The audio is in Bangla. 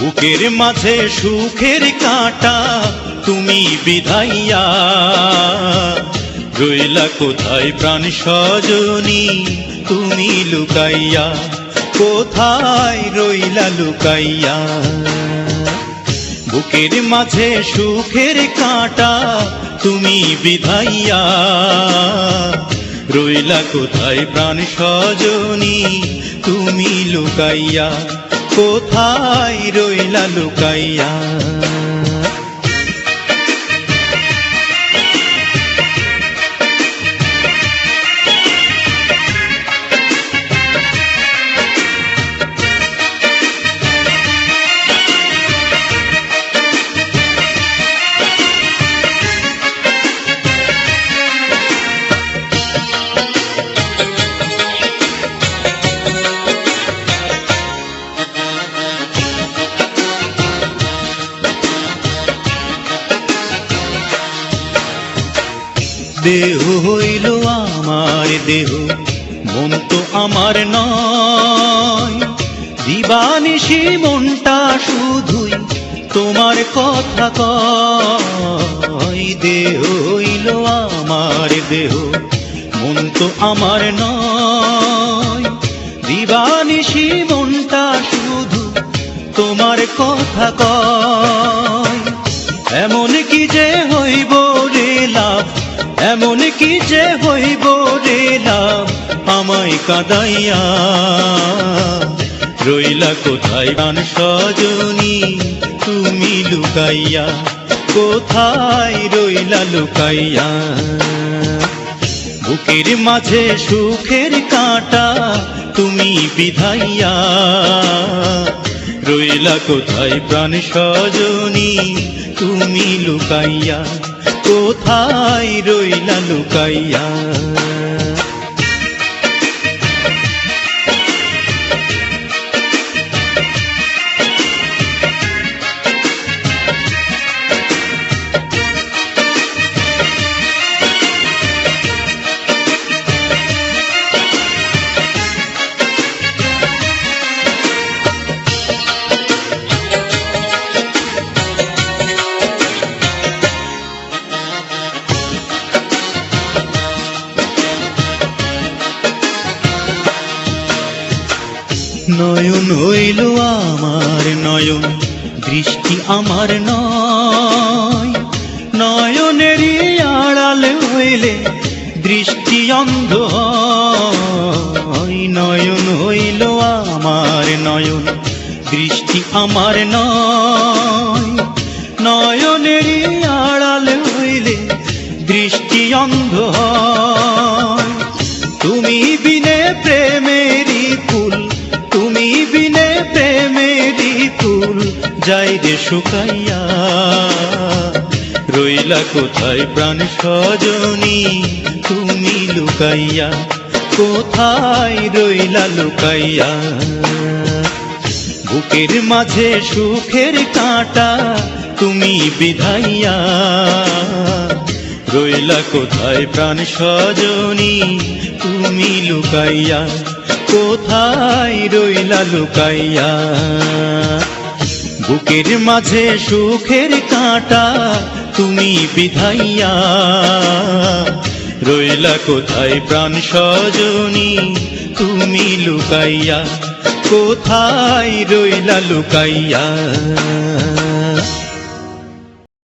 বুকের মাঝে সুখের কাঁটা, তুমি বিধাইয়া। রইলা কোথায় প্রাণ সজনী, তুমি লুকাইয়া। কোথায় রইলা লুকাইয়া? বুকের মাঝে সুখের কাঁটা, তুমি বিধাইয়া। রইলা কোথায় প্রাণ সজনী, তুমি লুকাইয়া। কোথায় রইলা লুকাইয়া? দেহ হইল আমার দেহ, মন তো আমার নয়। দিবানিশি মনটা শুধুই তোমার কথা কয়। দেহ হইল আমার দেহ, মন তো আমার নয়। দিবানিশি মনটা শুধু তোমার কথা কয়। আমায় কাদাইয়া। রইলা কোথায় গান সজনী, তুমি লুকাইয়া। কোথায় রইলা লুকাইয়া? বুকের মাঝে সুখের কাঁটা তুমি বিধাইয়া। রইলা কোথায় প্রাণ সজনী, তুমি লুকাইয়া। কোথায় রইলা লুকাইয়া? নয়ন হইল আমার নয়ন, দৃষ্টি আমার নয়। নয়নেরই আড়াল হইলে দৃষ্টি অন্ধ। নয়ন হইল আমার নয়ন, দৃষ্টি আমার নয়। নয়নেরই আড়াল হইলে দৃষ্টি অন্ধ বিনে প্রেমেরই ফুল যাই রে শুকাইয়া। রইলা কোথায় প্রাণ সজনী, তুমি লুকাইয়া? কোথায় রইলা লুকাইয়া? বুকের মাঝে সুখের কাঁটা তুমি বিধাইয়া। রইলা কোথায় প্রাণ সজনী, তুমি লুকাইয়া? কোথায় রইলা লুকাইয়া? বুকের মাঝে সুখের কাঁটা তুমি বিধাইয়া। রইলা কোথায় প্রাণ সজনী তুমি লুকাইয়া? কোথায় রইলা লুকাইয়া?